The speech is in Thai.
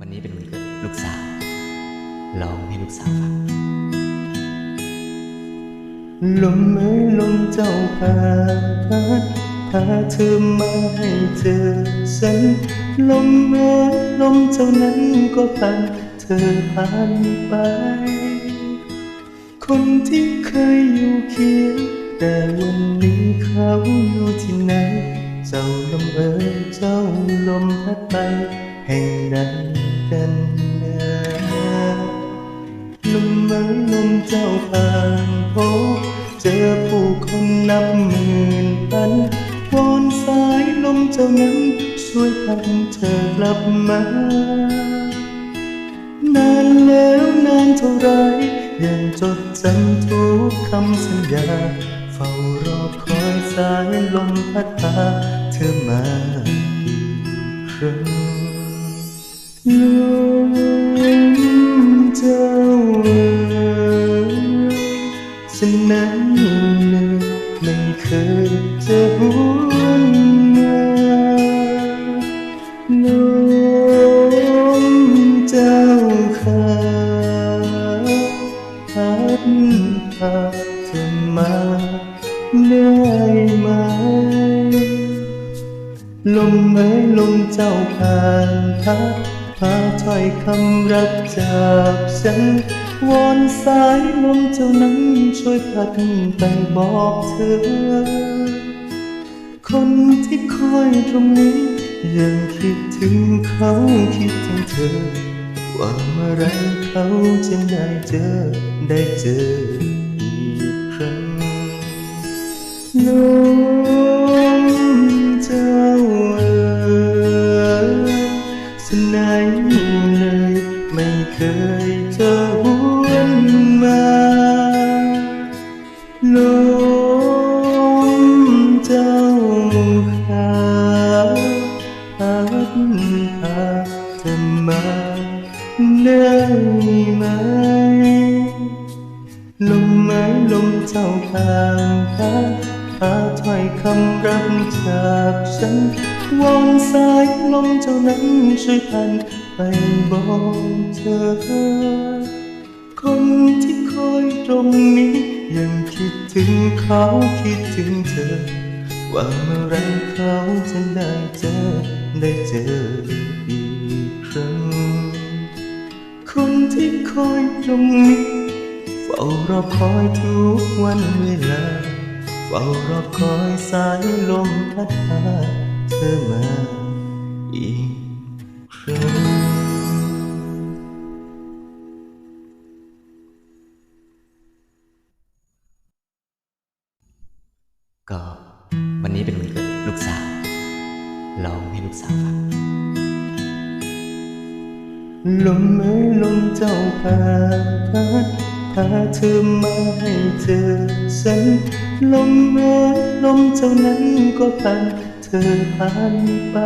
วันนี้เป็นวันเกิดลูกสาวร้องให้ลูกสาวฟังลมเอ้ยลมเจ้าพาพัดพาเธอมาให้เจอฉันลมเอ้ยลมเจ้านั้นก็พันเธอผ่านไป คนที่เคยอยู่เคียงแต่วันนี้เขาอยู่ที่ไหน เจ้าลมเอ้ยเจ้าลมพัดไป แห่งใดกันนะลมไม้ลมเจ้าผ่านพบเจอผู้คนนับหมื่นพันวอนสายลมเจ้านั้นช่วยพันเธอกลับมา นานแล้วนานเท่าไรยังจดจำทุกคำสัญญา เฝ้ารอคอยสายลมพัดพาเธอมาอีครั้ง ฉันนั้นเลยไม่เคยจะหวนมาลมเจ้าขาพัดพาเธอมาได้ไหมลมเอ้ยลมเจ้าผ่านพัด พาถ้อยคำรักจากฉันวอนสายลมเจ้านั้นช่วยพัดไปบอกเธอ คนที่คอยตรงนี้ยังคิดถึงเขาคิดถึงเธอ ว่าเมื่อไรเขาจะได้เจอได้เจออีกครั้ง ขาพัดพาเธอมาได้ไหม ลมไม้ลมเจ้าผ่านพัดพาถ้อยคำรักจากฉันวอนสายลมเจ้านั้นช่วยพันไปบอกเธอ คนที่คอยตรงนี้ยังคิดถึงเขาคิดถึงเธอ ว่าเมื่อไรเขาจะได้เจอ ได้เจออีกครั้ง คนที่คอยตรงนี้เฝ้ารอคอยทุกวันเวลาเฝ้ารอคอยสายลมพัดพาเธอมาอีกครั้งก็ นี้เป็นวันเกิดลูกสาวร้องให้ลูกสาวฟังลมเอ้ยลมเจ้าพาพัดพาเธอมาให้เจอฉันลมเอ้ยลมเจ้านั้นก็พันเธอผ่านไป